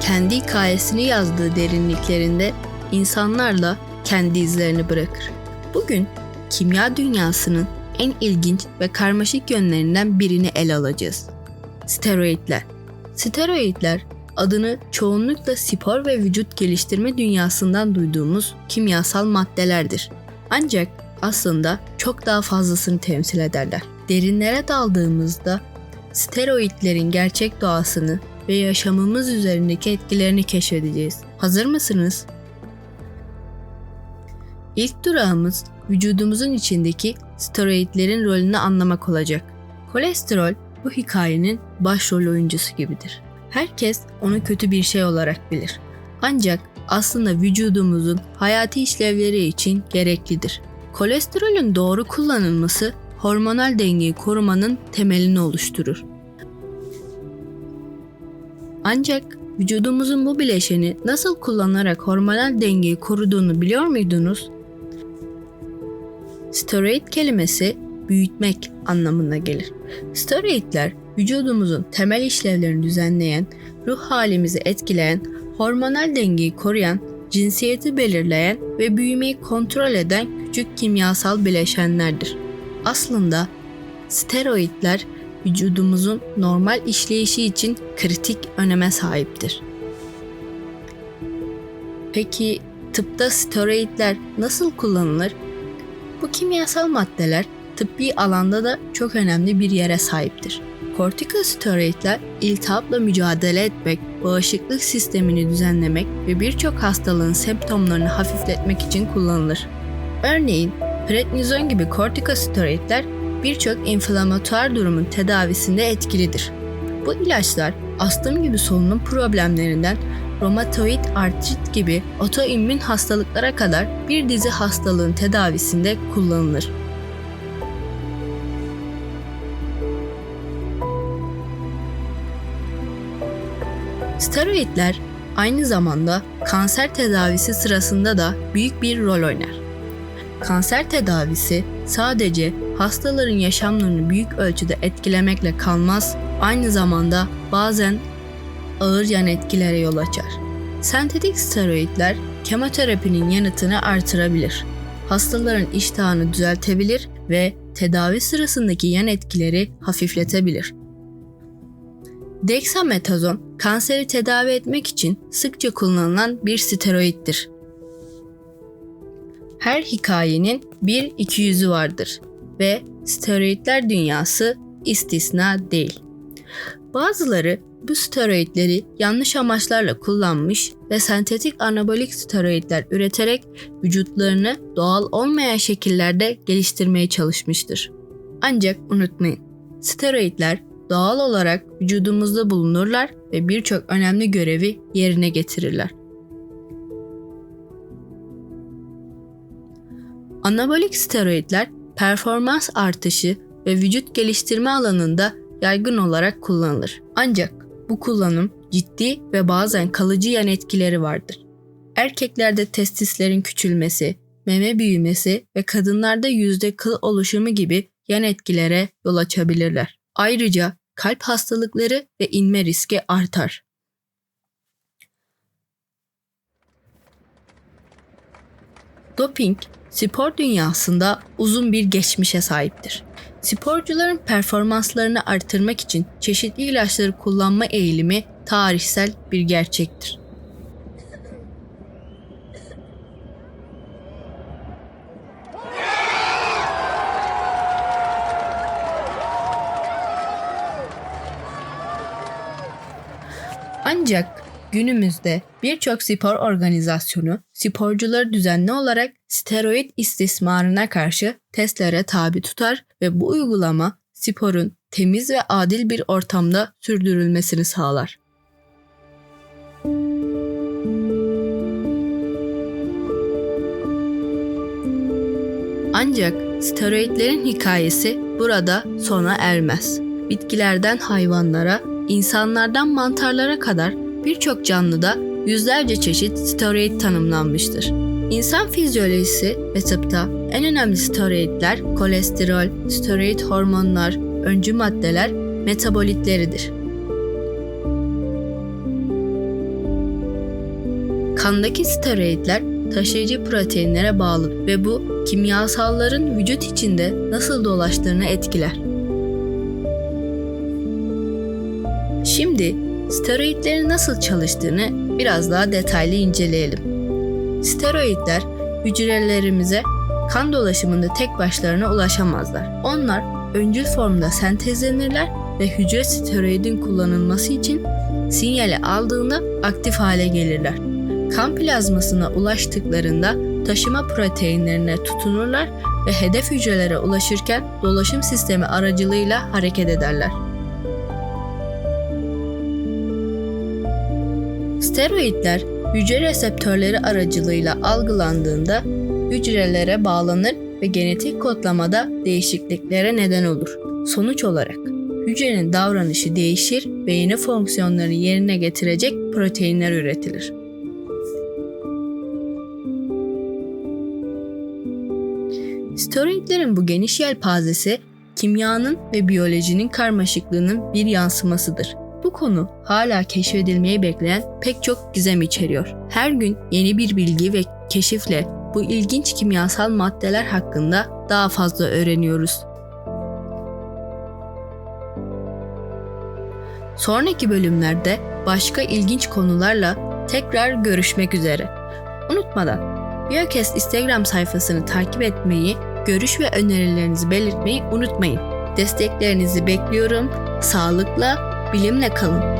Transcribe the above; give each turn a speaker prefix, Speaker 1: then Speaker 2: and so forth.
Speaker 1: kendi hikayesini yazdığı derinliklerinde insanlarla kendi izlerini bırakır. Bugün kimya dünyasının en ilginç ve karmaşık yönlerinden birini ele alacağız. Steroidler. Steroidler adını çoğunlukla spor ve vücut geliştirme dünyasından duyduğumuz kimyasal maddelerdir. Ancak aslında çok daha fazlasını temsil ederler. Derinlere daldığımızda steroidlerin gerçek doğasını ve yaşamımız üzerindeki etkilerini keşfedeceğiz. Hazır mısınız? İlk durağımız vücudumuzun içindeki steroidlerin rolünü anlamak olacak. Kolesterol bu hikayenin başrol oyuncusu gibidir. Herkes onu kötü bir şey olarak bilir. Ancak aslında vücudumuzun hayati işlevleri için gereklidir. Kolesterolün doğru kullanılması hormonal dengeyi korumanın temelini oluşturur. Ancak vücudumuzun bu bileşeni nasıl kullanarak hormonal dengeyi koruduğunu biliyor muydunuz? Steroid kelimesi büyütmek anlamına gelir. Steroidler vücudumuzun temel işlevlerini düzenleyen, ruh halimizi etkileyen, hormonal dengeyi koruyan, cinsiyeti belirleyen ve büyümeyi kontrol eden küçük kimyasal bileşenlerdir. Aslında steroidler vücudumuzun normal işleyişi için kritik öneme sahiptir. Peki tıpta steroidler nasıl kullanılır? Bu kimyasal maddeler tıbbi alanda da çok önemli bir yere sahiptir. Kortikosteroidler iltihapla mücadele etmek, bağışıklık sistemini düzenlemek ve birçok hastalığın semptomlarını hafifletmek için kullanılır. Örneğin prednizon gibi kortikosteroidler birçok inflamatuar durumun tedavisinde etkilidir. Bu ilaçlar astım gibi solunum problemlerinden romatoid artrit gibi otoimmün hastalıklara kadar bir dizi hastalığın tedavisinde kullanılır. Steroidler aynı zamanda kanser tedavisi sırasında da büyük bir rol oynar. Kanser tedavisi sadece hastaların yaşamlarını büyük ölçüde etkilemekle kalmaz, aynı zamanda bazen ağır yan etkilere yol açar. Sentetik steroidler kemoterapinin yanıtını artırabilir. Hastaların iştahını düzeltebilir ve tedavi sırasındaki yan etkileri hafifletebilir. Dexamethasone kanseri tedavi etmek için sıkça kullanılan bir steroiddir. Her hikayenin bir iki yüzü vardır ve steroidler dünyası istisna değil. Bazıları bu steroidleri yanlış amaçlarla kullanmış ve sentetik anabolik steroidler üreterek vücutlarını doğal olmayan şekillerde geliştirmeye çalışmıştır. Ancak unutmayın, steroidler doğal olarak vücudumuzda bulunurlar ve birçok önemli görevi yerine getirirler. Anabolik steroidler performans artışı ve vücut geliştirme alanında yaygın olarak kullanılır. Ancak bu kullanım ciddi ve bazen kalıcı yan etkileri vardır. Erkeklerde testislerin küçülmesi, meme büyümesi ve kadınlarda yüzde kıl oluşumu gibi yan etkilere yol açabilirler. Ayrıca kalp hastalıkları ve inme riski artar. Doping, spor dünyasında uzun bir geçmişe sahiptir. Sporcuların performanslarını artırmak için çeşitli ilaçları kullanma eğilimi tarihsel bir gerçektir. Ancak günümüzde birçok spor organizasyonu sporcuları düzenli olarak steroid istismarına karşı testlere tabi tutar ve bu uygulama sporun temiz ve adil bir ortamda sürdürülmesini sağlar. Ancak steroidlerin hikayesi burada sona ermez. Bitkilerden hayvanlara, insanlardan mantarlara kadar birçok canlıda yüzlerce çeşit steroid tanımlanmıştır. İnsan fizyolojisi ve tıpta en önemli steroidler kolesterol, steroid hormonlar, öncü maddeler, metabolitleridir. Kandaki steroidler taşıyıcı proteinlere bağlı ve bu kimyasalların vücut içinde nasıl dolaştığını etkiler. Şimdi steroidlerin nasıl çalıştığını biraz daha detaylı inceleyelim. Steroidler hücrelerimize kan dolaşımında tek başlarına ulaşamazlar. Onlar öncül formda sentezlenirler ve hücre steroidin kullanılması için sinyali aldığında aktif hale gelirler. Kan plazmasına ulaştıklarında taşıma proteinlerine tutunurlar ve hedef hücrelere ulaşırken dolaşım sistemi aracılığıyla hareket ederler. Steroidler hücre reseptörleri aracılığıyla algılandığında hücrelere bağlanır ve genetik kodlamada değişikliklere neden olur. Sonuç olarak hücrenin davranışı değişir ve yeni fonksiyonları yerine getirecek proteinler üretilir. Steroidlerin bu geniş yelpazesi kimyanın ve biyolojinin karmaşıklığının bir yansımasıdır. Bu konu hala keşfedilmeyi bekleyen pek çok gizem içeriyor. Her gün yeni bir bilgi ve keşifle bu ilginç kimyasal maddeler hakkında daha fazla öğreniyoruz. Sonraki bölümlerde başka ilginç konularla tekrar görüşmek üzere. Unutmadan Biyokest Instagram sayfasını takip etmeyi, görüş ve önerilerinizi belirtmeyi unutmayın. Desteklerinizi bekliyorum. Sağlıkla, bilimle kalın.